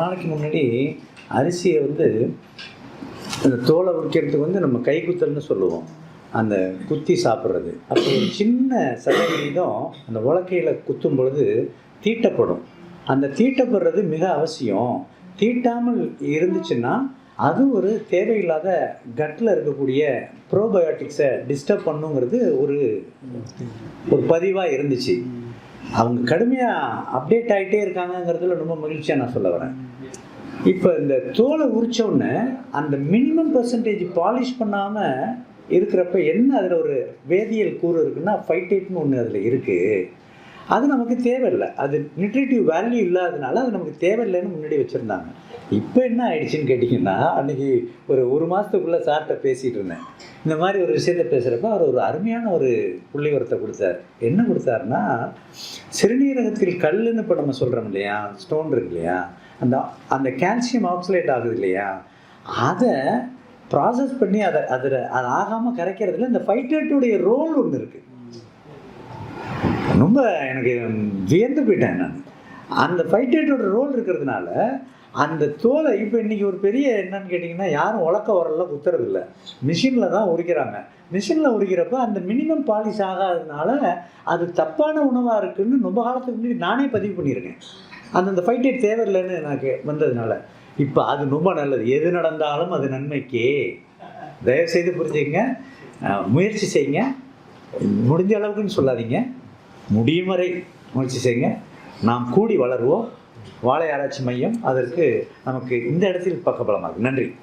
நாளைக்கு முன்னாடி அரிசியை வந்து அந்த தோலை உரிக்கிறதுக்கு வந்து நம்ம கைக்குத்தல்னு சொல்லுவோம். அந்த குத்தி சாப்பிட்றது. அப்போ ஒரு சின்ன சதவீதம் அந்த உலக்கையில் குத்தும் பொழுது தீட்டப்படும். அந்த தீட்டப்படுறது மிக அவசியம். தீட்டாமல் இருந்துச்சுன்னா அது ஒரு தேவையில்லாத கட்டில் இருக்கக்கூடிய ப்ரோபயோட்டிக்ஸை டிஸ்டர்ப் பண்ணுங்கிறது ஒரு ஒரு பதிவாக இருந்துச்சு. அவங்க கடுமையாக அப்டேட் ஆகிட்டே இருக்காங்கங்கிறதுல ரொம்ப மகிழ்ச்சியாக நான் சொல்ல வரேன். இப்போ இந்த தோலை உரிச்ச அந்த மினிமம் பர்சன்டேஜ் பாலிஷ் பண்ணாமல் இருக்கிறப்ப என்ன அதில் ஒரு வேதியியல் கூறு இருக்குன்னா ஃபைட்டேட்னு ஒன்று அதில் இருக்குது அது நமக்கு தேவையில்லை. அது நியூட்ரிட்டிவ் வேல்யூ இல்லாததுனால அது நமக்கு தேவையில்லைன்னு முன்னாடி வச்சுருந்தாங்க. இப்போ என்ன ஆயிடுச்சுன்னு கேட்டிங்கன்னா அன்றைக்கி ஒரு ஒரு மாதத்துக்குள்ளே சார்கிட்ட பேசிகிட்டு இருந்தேன். இந்த மாதிரி ஒரு விஷயத்த பேசுகிறப்ப அவர் ஒரு அருமையான ஒரு புள்ளிவரத்தை கொடுத்தார். என்ன கொடுத்தாருன்னா சிறுநீரகத்தில் கல்லுன்னு இப்போ நம்ம சொல்கிறோம் இல்லையா? ஸ்டோன் இருக்கு இல்லையா? அந்த அந்த கால்சியம் ஆக்சிலேட் ஆகுது இல்லையா? அதை ப்ராசஸ் பண்ணி அதை அதில் அது ஆகாமல் கரைக்கிறதுல இந்த ஃபைட்டர்ட்டுடைய ரோல் ஒன்று இருக்குது ரொம்ப எனக்கு வியந்து போயிட்டேன் நான். அந்த ஃபைட்டர்ட்டோட ரோல் இருக்கிறதுனால அந்த தோலை இப்போ இன்றைக்கி ஒரு பெரிய என்னன்னு கேட்டிங்கன்னா யாரும் உலக்க உரல்ல குத்துறதில்ல. இல்லை மிஷினில் தான் உரிக்கிறாங்க. மிஷினில் உரிக்கிறப்ப அந்த மினிமம் பாலிஷ் ஆகாததுனால அது தப்பான உணவாக இருக்குன்னு ரொம்ப காலத்துக்கு முன்னாடி நானே பதிவு பண்ணியிருக்கேன். அந்தந்த ஃபைட்டேட் தேவையில்லைன்னு எனக்கு வந்ததுனால. இப்போ அது ரொம்ப நல்லது. எது நடந்தாலும் அது நன்மைக்கே. தயவுசெய்து புரிஞ்சுக்கங்க. முயற்சி செய்யுங்க. முடிஞ்ச அளவுக்குன்னு சொல்லாதீங்க. முடியும் வரை முயற்சி செய்யுங்க. நாம் கூடி வளருவோம். வாழை ஆராய்ச்சி மையம் அதற்கு நமக்கு இந்த இடத்தில் பக்கபலமாகும். நன்றி.